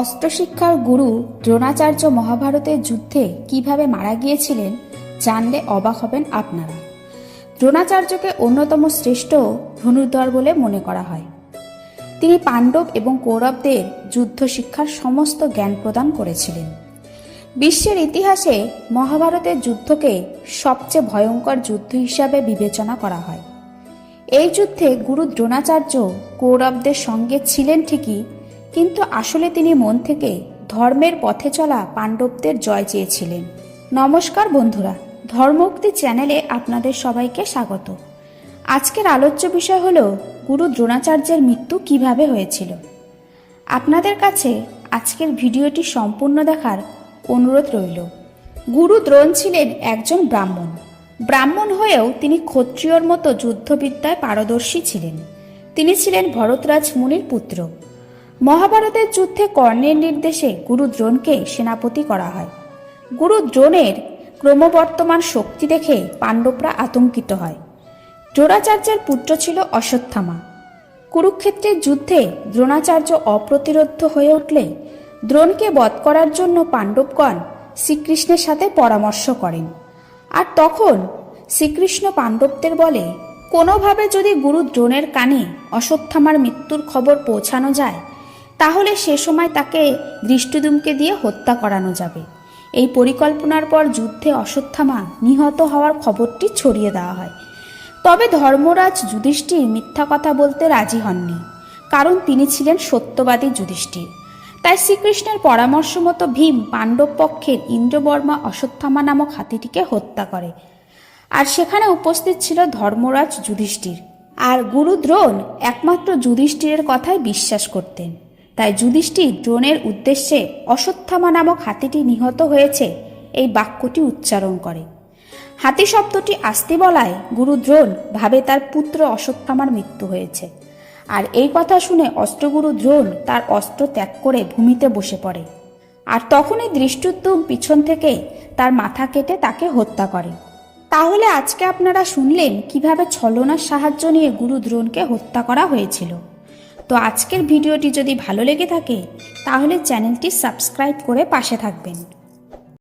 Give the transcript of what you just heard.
অস্ত্রশিক্ষার গুরু দ্রোণাচার্য মহাভারতের যুদ্ধে কীভাবে মারা গিয়েছিলেন জানলে অবাক হবেন আপনারা। দ্রোণাচার্যকে অন্যতম শ্রেষ্ঠ ধনুর্ধর বলে মনে করা হয়। তিনি পাণ্ডব এবং কৌরবদের যুদ্ধ শিক্ষার সমস্ত জ্ঞান প্রদান করেছিলেন। বিশ্বের ইতিহাসে মহাভারতের যুদ্ধকে সবচেয়ে ভয়ঙ্কর যুদ্ধ হিসাবে বিবেচনা করা হয়। এই যুদ্ধে গুরু দ্রোণাচার্য কৌরবদের সঙ্গে ছিলেন ঠিকই কিন্তু আসলে তিনি মন থেকে ধর্মের পথে চলা পাণ্ডবদের জয় চেয়েছিলেন। নমস্কার বন্ধুরা, ধর্মোক্তি চ্যানেলে আপনাদের সবাইকে স্বাগত। আজকের আলোচ্য বিষয় হল গুরু দ্রোণাচার্যের মৃত্যু কীভাবে হয়েছিল। আপনাদের কাছে আজকের ভিডিওটি সম্পূর্ণ দেখার অনুরোধ রইল। গুরু দ্রোণ ছিলেন একজন ব্রাহ্মণ। ব্রাহ্মণ হয়েও তিনি ক্ষত্রিয়র মতো যুদ্ধবিদ্যায় পারদর্শী ছিলেন। তিনি ছিলেন ভরতরাজ মুনির পুত্র। মহাভারতের যুদ্ধে কর্ণের নির্দেশে গুরু দ্রোণকে সেনাপতি করা হয়। গুরু দ্রোণের ক্রমবর্তমান শক্তি দেখে পাণ্ডবরা আতঙ্কিত হয়। দ্রোণাচার্যের পুত্র ছিল অশ্বত্থামা। কুরুক্ষেত্রের যুদ্ধে দ্রোণাচার্য অপ্রতিরোধ্য হয়ে উঠলে দ্রোণকে বধ করার জন্য পাণ্ডবগণ শ্রীকৃষ্ণের সাথে পরামর্শ করেন। আর তখন শ্রীকৃষ্ণ পাণ্ডবদের বলে, কোনোভাবে যদি গুরু দ্রোণের কানে অশ্বত্থামার মৃত্যুর খবর পৌঁছানো যায় তাহলে সে সময় তাকে দৃষ্টিদুমকে দিয়ে হত্যা করানো যাবে। এই পরিকল্পনার পর যুদ্ধে অশ্বত্থামা নিহত হওয়ার খবরটি ছড়িয়ে দেওয়া হয়। তবে ধর্মরাজ যুধিষ্ঠির মিথ্যা কথা বলতে রাজি হননি, কারণ তিনি ছিলেন সত্যবাদী যুধিষ্ঠির। তাই শ্রীকৃষ্ণের পরামর্শ মতো ভীম পাণ্ডব পক্ষের ইন্দ্রবর্মা অশ্বত্থামা নামক হাতিটিকে হত্যা করে। আর সেখানে উপস্থিত ছিল ধর্মরাজ যুধিষ্ঠির। আর গুরু দ্রোণ একমাত্র যুধিষ্ঠিরের কথাই বিশ্বাস করতেন। তাই যুধিষ্ঠির দ্রোণের উদ্দেশ্যে অশ্বত্থামা নামক হাতিটি নিহত হয়েছে, এই বাক্যটি উচ্চারণ করে। হাতি শব্দটি আসতে বলায় গুরু দ্রোণ ভাবে তার পুত্র অশ্বত্থামার মৃত্যু হয়েছে। আর এই কথা শুনে অস্ত্রগুরু দ্রোণ তার অস্ত্র ত্যাগ করে ভূমিতে বসে পড়ে। আর তখনই দৃষ্টুদ্যুম পিছন থেকে তার মাথা কেটে তাকে হত্যা করে। তাহলে আজকে আপনারা শুনলেন কীভাবে ছলনার সাহায্য নিয়ে গুরু দ্রোণকে হত্যা করা হয়েছিল। তো আজকের ভিডিওটি যদি ভালো লেগে থাকে তাহলে চ্যানেলটি সাবস্ক্রাইব করে পাশে থাকবেন।